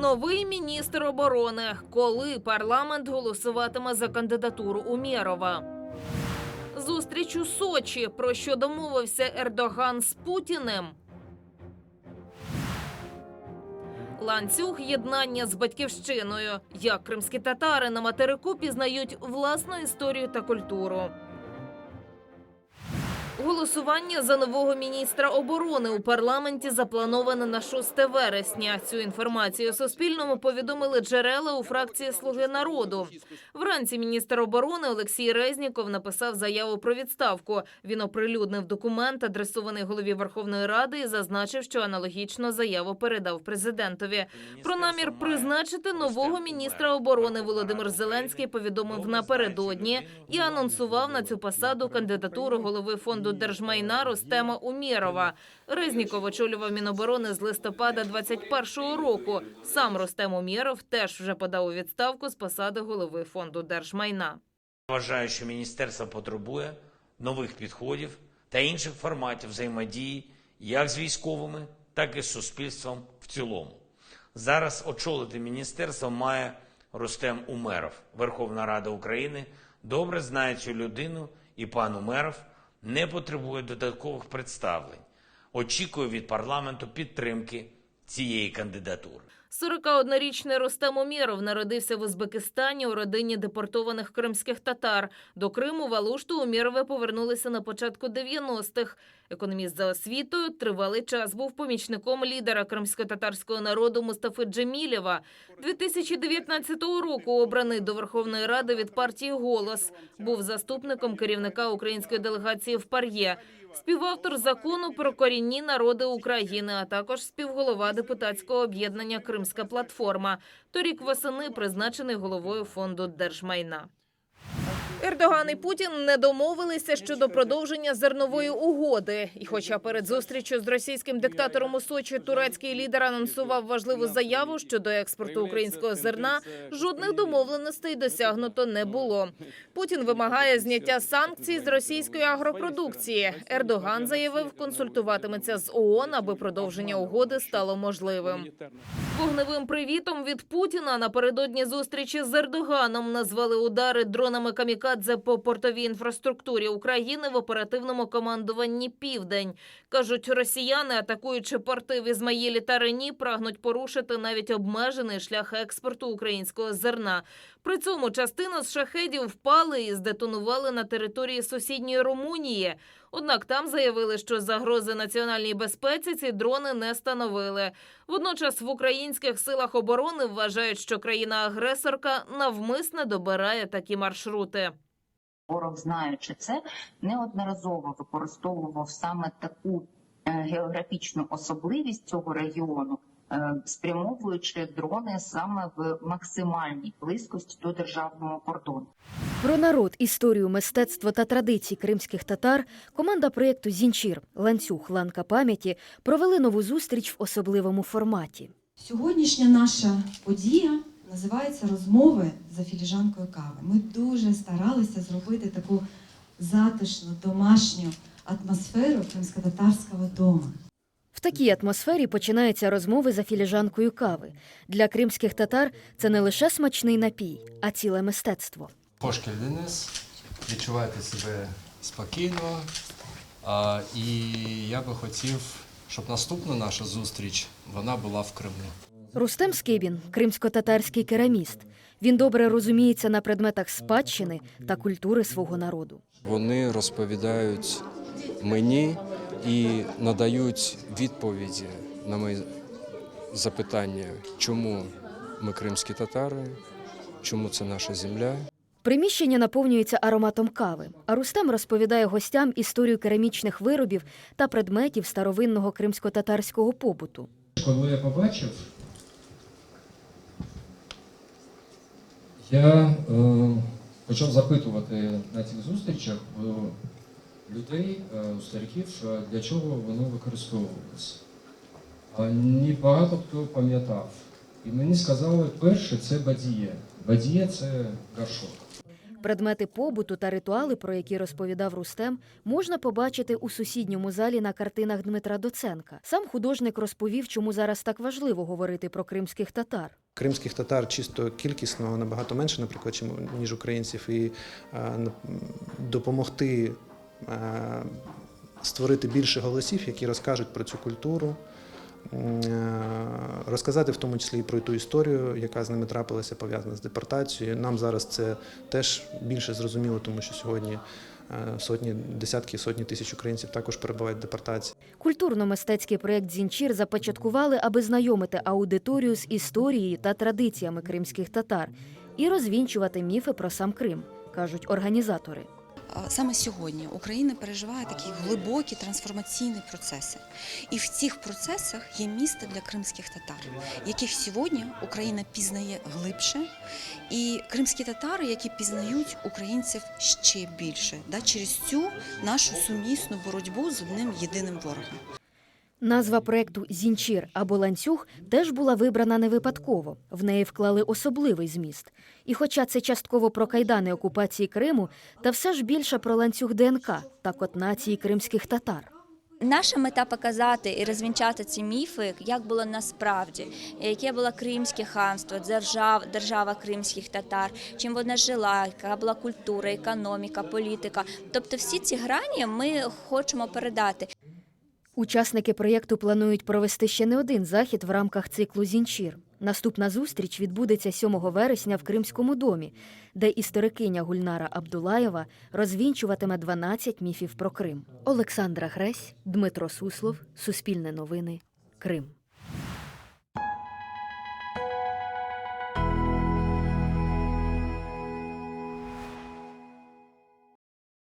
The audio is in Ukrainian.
Новий міністр оборони. Коли парламент голосуватиме за кандидатуру Умєрова? Зустріч у Сочі. Про що домовився Ердоган з Путіним? Ланцюг єднання з батьківщиною. Як кримські татари на материку пізнають власну історію та культуру. Голосування за нового міністра оборони у парламенті заплановане на 6 вересня. Цю інформацію Суспільному повідомили джерела у фракції Слуги народу. Вранці міністр оборони Олексій Резніков написав заяву про відставку. Він оприлюднив документ, адресований голові Верховної Ради, і зазначив, що аналогічно заяву передав президентові. Про намір призначити нового міністра оборони Володимир Зеленський повідомив напередодні і анонсував на цю посаду кандидатуру голови фонду держмайна Рустема Умєрова. Резніков очолював Міноборони з листопада 21-го року. Сам Рустем Умєров теж вже подав у відставку з посади голови фонду держмайна. Вважаю, що міністерство потребує нових підходів та інших форматів взаємодії як з військовими, так і з суспільством в цілому. Зараз очолити міністерство має Рустем Умеров. Верховна Рада України добре знає цю людину, і пан Умеров не потребує додаткових представлень. Очікую від парламенту підтримки цієї кандидатури. 41-річний Рустем Умєров народився в Узбекистані у родині депортованих кримських татар. До Криму в Алушту Умєрови повернулися на початку 90-х. Економіст за освітою тривалий час був помічником лідера кримсько-татарського народу Мустафи Джемілєва. 2019 року обраний до Верховної Ради від партії «Голос». Був заступником керівника української делегації в Пар'є. Співавтор закону про корінні народи України, а також співголова депутатського об'єднання Кримська платформа. Торік восени призначений головою фонду держмайна. Ердоган і Путін не домовилися щодо продовження зернової угоди. І, хоча перед зустрічю з російським диктатором у Сочі турецький лідер анонсував важливу заяву щодо експорту українського зерна, жодних домовленостей досягнуто не було. Путін вимагає зняття санкцій з російської агропродукції. Ердоган заявив, консультуватиметься з ООН, аби продовження угоди стало можливим. Вогневим привітом від Путіна напередодні зустрічі з Ердоганом назвали удари дронами камікадзе по портовій інфраструктурі України в оперативному командуванні Південь. кажуть, росіяни, атакуючи порти в Ізмаїлі та Рені, прагнуть порушити навіть обмежений шлях експорту українського зерна. При цьому частина з шахедів впали і здетонували на території сусідньої Румунії. Однак там заявили, що загрози національній безпеці ці дрони не становили. Водночас в українських силах оборони вважають, що країна-агресорка навмисне добирає такі маршрути. Ворог, знаючи це, неодноразово використовував саме таку е, географічну особливість цього регіону, е, спрямовуючи дрони саме в максимальній близькості до державного кордону. Про народ, історію, мистецтво та традиції кримських татар команда проєкту Зінчір ланцюг ланка пам'яті провели нову зустріч в особливому форматі. Сьогоднішня наша подія називається Розмови за філіжанкою кави. Ми дуже старалися зробити таку затишну, домашню атмосферу кримсько-татарського дому. В такій атмосфері починаються розмови за філіжанкою кави. Для кримських татар це не лише смачний напій, а ціле мистецтво. Пошкіль Денис, відчувайте себе спокійно. А, і я би хотів, щоб наступна наша зустріч вона була в Криму. Рустем Скибін кримсько-татарський кераміст. Він добре розуміється на предметах спадщини та культури свого народу. Вони розповідають мені і надають відповіді на мої запитання, чому ми кримські татари, чому це наша земля. Приміщення наповнюється ароматом кави, а Рустем розповідає гостям історію керамічних виробів та предметів старовинного кримсько-татарського побуту. Коли я побачив, я е, почав запитувати на цих зустрічах у людей, е, у стариків, для чого воно використовувалося. Ні багато хто пам'ятав. І мені сказали, перше це бадіє. Бадіє це горшок. Предмети побуту та ритуали, про які розповідав Рустем, можна побачити у сусідньому залі на картинах Дмитра Доценка. Сам художник розповів, чому зараз так важливо говорити про кримських татар. Кримських татар чисто кількісно набагато менше, наприклад, ніж українців, і е, допомогти е, створити більше голосів, які розкажуть про цю культуру, розказати в тому числі і про ту історію, яка з ними трапилася, пов'язана з депортацією. Нам зараз це теж більше зрозуміло, тому що сьогодні е, сотні, десятки, сотні тисяч українців також перебувають в депортації. Культурно-мистецький проєкт Зінчір започаткували, аби знайомити аудиторію з історією та традиціями кримських татар і розвінчувати міфи про сам Крим, кажуть організатори. Саме сьогодні Україна переживає такі глибокі трансформаційні процеси, і в цих процесах є місце для кримських татар, яких сьогодні Україна пізнає глибше, і кримські татари, які пізнають українців ще більше, да, через цю нашу сумісну боротьбу з одним єдиним ворогом. Назва проєкту Зінчір або ланцюг теж була вибрана не випадково. В неї вклали особливий зміст. І хоча це частково про кайдани окупації Криму, та все ж більше про ланцюг ДНК та код нації кримських татар. Наша мета показати і розвінчати ці міфи, як було насправді, яке було кримське ханство, держава, держава кримських татар, чим вона жила, яка була культура, економіка, політика. Тобто всі ці грані ми хочемо передати. Учасники проєкту планують провести ще не один захід в рамках циклу Зінчір. Наступна зустріч відбудеться 7 вересня в Кримському домі, де історикиня Гульнара Абдулаєва розвінчуватиме 12 міфів про Крим. Олександра Гресь, Дмитро Суслов, Суспільне новини, Крим.